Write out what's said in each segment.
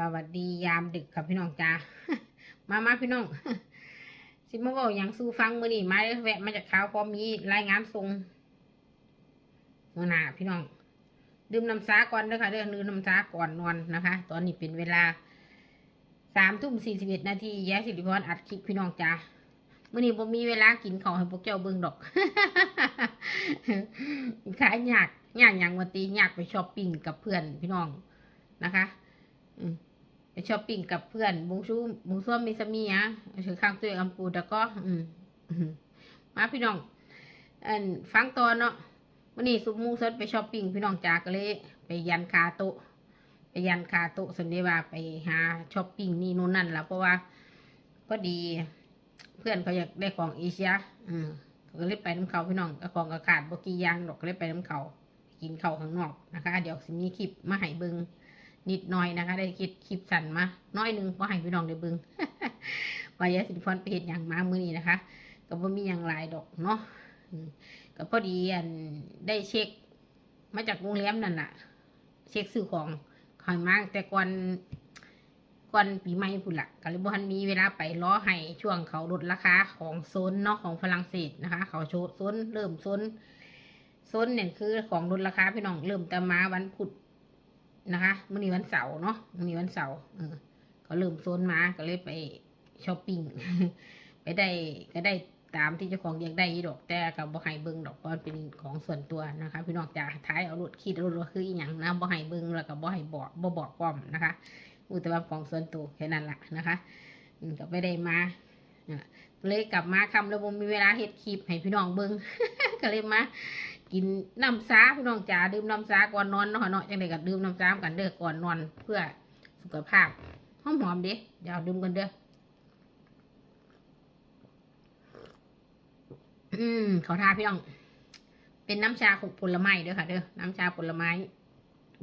สวัสดียามดึกครับพี่น้องจ้ามามาพี่น้อง สิมาบอกอย่างสู้ฟังมือนี่มาแวะมาจากข่าวพอมีรายงานทรงมื่อหนาพี่น้อง ดื่มน้ำซาก่อนเด้อค่ะเด้อดื่มน้ำซาก่อนนอนนะคะ ตอนนี้เป็นเวลาสามทุ่มสี่สิบเอ็ดนาทีแย้สิริพรอัดคลิปพี่น้องจ้ามื่อนี้ผมมีเวลากินข้าวให้พวกเจ้าเบิ่งดอกขายยากอยากอย่างวันตีอยากไปช้อปปิ้งกับเพื่อนพี่น้องนะคะ อืม ไปช้อปปิ้งกับเพื่อนบุงชูบุงซ้วมมีสามีอะถือข้างตัวเองอัมปูแต่ก็อืมมาพี่น้องอันฟังตอนเนาะวันนี้สุมูเซิร์ไปช้อปปิ้งพี่น้องจากก็เลยไปยันคาโตะไปยันคาโตะสันเดว่าไปหาช้อปปิ้งนี่นู่นนั่นและเพราะว่าพอดีเพื่อนเขาอยากได้ของเอเชีย อืมก็เลยไปน้ำเขาพี่น้องก็ของกระขาดบกี่อยางดอกก็เลยไปน้ำเขากินเขาข้างนอกนะคะ เดี๋ยวสิมีคลิปมาให้เบิง นิดหน่อยนะคะ ได้คิดคลิปสั่นมาน้อยหนึงพอให้พี่น้องได้เบึงวายาสิริพรไปเห็นอย่างมามือนี้นะคะ ก็บ่มีอย่างหลายดอกเนาะก็พอดีอันได้เช็ค มาจากโรงแรมนั่นแหละเช็คซื้อของคอยมากแต่ก่อนก่อนปีใหม่พุ่นละก็เลยบ่ทันมีเวลาไปล้อให้ช่วงเขาลดราคาของโซนเนาะของฝรั่งเศสนะคะ เขาโชว์โซนเริ่มโซนโซนเนี่ยคือของลดราคาพี่น้องเริ่มแต่มาวันพุธ นะคะมื่อนี้วันเสาร์เนาะมื่อนี้วันเสาร์เออก็เริ่มโซนมาก็เลยไปช้อปปิ้งไปได้ก็ได้ตามที่เจ้าของอยากได้ดอกแต่กับบ่ให้เบิงดอกเพราะมันเป็นของส่วนตัวนะคะ พี่น้องจ๋าท้ายเอารถคิดรถว่าคืออีหยังนะบ่ให้เบิงแล้วก็บ่ให้บอกบ่บอกป้อมนะคะอุตว่าของส่วนตัวแค่นั้นแหละนะคะก็ไม่ได้มาเลยกลับมาคำแล้วบ่มีเวลาเฮ็ดคลิปให้พี่น้องเบิงก็เลยมา กินน้ำซาพี่น้องจ๋าดื่มน้ำซาก่อนนอนเนาะเนาะจังไดก็ดื่มน้ำซากันเด้อก่อนนอนเพื่อสุขภาพหอมหอมๆเด้เดี๋ยวดื่มกันเด้ออืมขอทาพี่น้อง เป็นน้ำชาของผลไม้เด้อค่ะเด้อน้ำชาผลไม้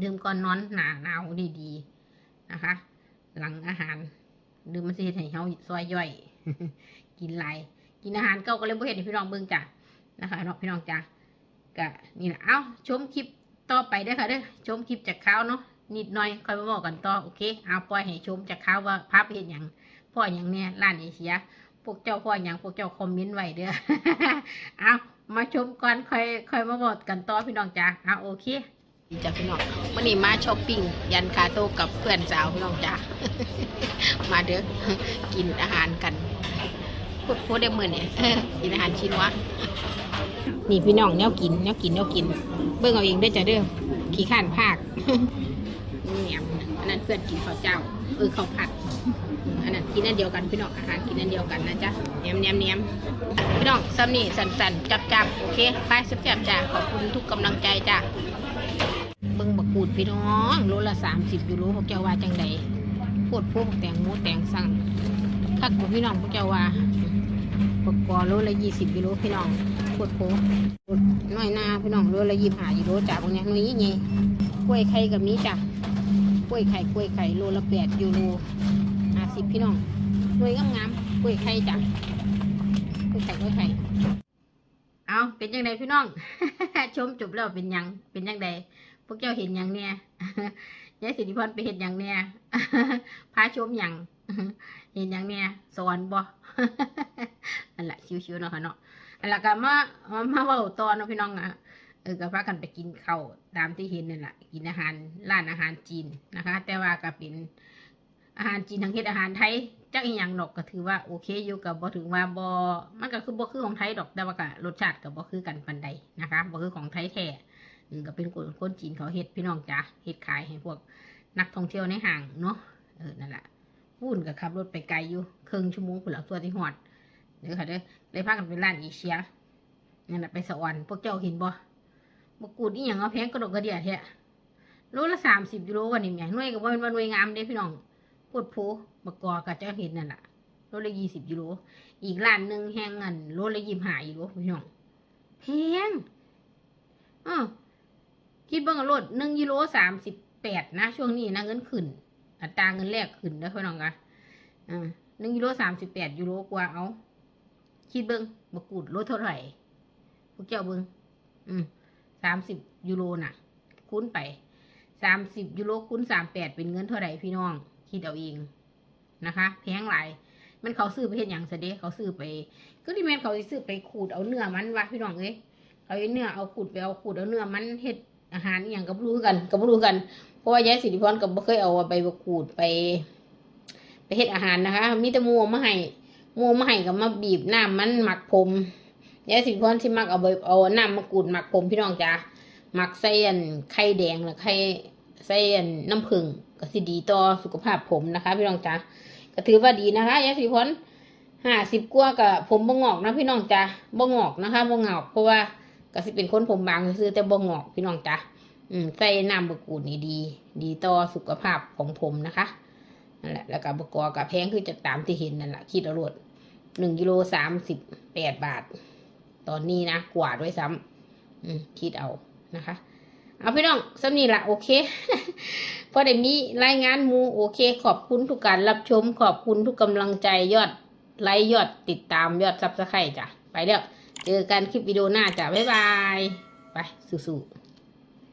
ดื่มก่อนนอนหนาหนาวดีๆนะคะ หลังอาหาร ดื่มมันสิเฮ็ดให้เฮาซอยย่อย กินหลกินอาหารเก่าก็เลยบ่เฮ็ดให้พี่น้องเบิ่งจ้ะนะคะเนาะพี่น้องจ้ะ ก็นี่แหละเอาชมคลิปต่อไปเด้ค่ะเด้อชมคลิปจากเขาเนาะนิดหน่อยค่อยมาบอกกันต่อโอเคเอาปล่อยให้ชมจากเขาว่าภาพเห็นอย่างพ่ออย่างเนี้ยร้านเอเชียพวกเจ้าพ่ออย่างพวกเจ้าคอมเมนต์ไว้เด้อเอามาชมก่อนค่อยค่อยมาบอกกันต่อพี่น้องจ้าเอาโอเคดีจ้ะพี่น้องวันนี้มาช้อปปิ้งยันคาโตกับเพื่อนสาวพี่น้องจ้ามาเด้อกินอาหารกันพูดพูดได้เหมือนเนี่ยกินอาหารชินวะ นี่พี่น้องแนวกินแนวกินแนวกิน เบิ่งเอาเองได้จ้ะเด้อขี้ข้านภาคเนี่ยอันนั้นเพื่อนกินข้าวเจ้า เออข้าวผัด อันนั้นกินอันเดียวกันพี่น้องอาหารกินอันเดียวกันนะจ๊ะเนียมเนียมเนียมพี่น้องซ้ำนี่สันสันจับจับโอเคไปแซ่บๆจ้ะขอบคุณทุกกำลังใจจ้ะเบิ่งบักกูดพี่น้องโลละสามสิบยูโรพวกเจ้าว่าจังใดโพดพวกแตงหมูแตงสั่งคักกว่าพี่น้องพวกเจ้าว่าบักกอโลละยี่สิบยูโรพี่น้อง โพดโพน้อยหน้าพี่น้องโลละยี่ห้ายูโรจ้ะพวกนี้ยนี่ไงกล้วยไข่กับนี้จ้ะกล้วยไข่กล้วยไข่โลละแปดยูโรห้าสิบพี่น้องน่วยงามๆกล้วยไข่จ้ะกล้วยไข่กล้วยไข่เอาเป็นยังไงพี่น้อง ชมจบแล้วเป็นยังเป็นยังไงพวกเจ้าเห็นยังเนี่ยยายสิริพรไปเห็นยังเนี่ยพาชมยังเห็นยังเนี่ยสอนบ่นั่นแหละชิวๆเนาะค่ะเนาะ อันละก็มามามาเว้าตอนนะพี่น้องอะเออก็พากันไปกินข้าวตามที่เห็นนั่นแหละกินอาหารร้านอาหารจีนนะคะ แต่ว่าก็เป็นอาหารจีนทางเฮ็ดอาหารไทยจักอีหยังดอกก็ถือว่าโอเคอยู่กับบ่ถึงว่าบ่มันก็คือบ่คือของไทยดอกแต่ว่าก็รสชาติก็บ่คือกันปานใดนะคะบ่คือของไทยแท้อืมก็เป็นคนคนจีนเขาเฮ็ดพี่น้องจ้ะเฮ็ดขายให้พวกนักท่องเที่ยวในห้างเนาะเออนั่นแหละวุ่นก็ขับรถไปไกลอยู่ครึ่งชั่วโมงพุ่นละตัวที่ฮอด เด้อค่ะเด้อเลยพากันไปร้านเอเชียนั่นแหละไปสวรรค์พวกเจ้าเห็นบ่บกูดอีหยังเอาแพงกระดกกระเดียแท้โลละ30ยูโรวันนี้แม่หน่วยก็บ่แม่นว่าหน่วยงามเด้พี่น้องปวดโพบกกอก็จะเห็นนั่นแหละโลละยี่สิบยูโรอีกร้านหนึ่งแห้งเงินโลละยี่สิบห้ายูโรพี่น้องแพงอ้าวคิดเบิ่งเอาโลดหนึ่งยูโรสามสิบแปดนะ ช่วงนี้นะเงินขึ้น อัตราเงินแลกขึ้นเด้พี่น้องกะอ่าหนึ่งยูโรสามสิบแปดยูโรกว่าเอา คิดเบิ่งบกูดโลเท่าไหร่พวกเจ้าเบิ่งอืมสามสิบยูโรน่ะคูณไปสามสิบยูโรคูณสามแปดเป็นเงินเท่าไหร่พี่น้อง คิดเอาเองนะคะแพงหลายมันเขาซื้อไปเห็นอย่างเสด็จเขาซื้อไป ก็ที่แม่เขาซื้อไปขูดเอาเนื้อมันวะพี่น้องเอ้ยเอาเนื้อเอาขูดไปเอาขูดเอาเนื้อมันเฮ็ดอาหารอย่างก็บ่รู้กันก็บ่รู้กัน เพราะว่ายายสิริพรก็บ่เคยเอาไปขูดไป ไปเฮ็ดอาหารนะคะ มีแต่มูเอามาให้ มูเอามาให้ก็มาบีบน้ำมันหมักผมยายสิริพรที่มักเอาไปเอาน้ำมากรูดหมักผมพี่น้องจ้าหมักใส่อันไข่แดงหรือไข่ใส่อันน้ำผึ้งก็สิดีต่อสุขภาพผมนะคะ พี่น้องจ้าก็ถือว่าดีนะคะยายสิริพรห้าสิบกว่ากับผมบ่งอกนะพี่น้องจ้ะบ่งอกนะคะบ่งอกเพราะว่าก็สิเป็นคนผมบางซื้อแต่บ่งอกพี่น้องจ้ะใส่น้ำบะกรูดนี่ดี ดีต่อสุขภาพของผมนะคะ นั่นแหละแล้วก็บกอกับแพงคือจะตามที่เห็นนั่นแหละคิดเอารวดหนึ่งกิโลสามสิบแปดบาท ตอนนี้นะกว่าด้วยซ้ำอืมคิดเอานะคะ เอาพี่น้องสำนีละโอเคพอได้มีรายงานมูโอเค ขอบคุณทุกการรับชม ขอบคุณทุกกำลังใจยอดไลค์ยอดติดตามยอดซับสไครต์จ้ะ ไปแล้ว เจอกันคลิปวิดีโอหน้าจ้ะ บ๊ายบาย ไปสู้ๆ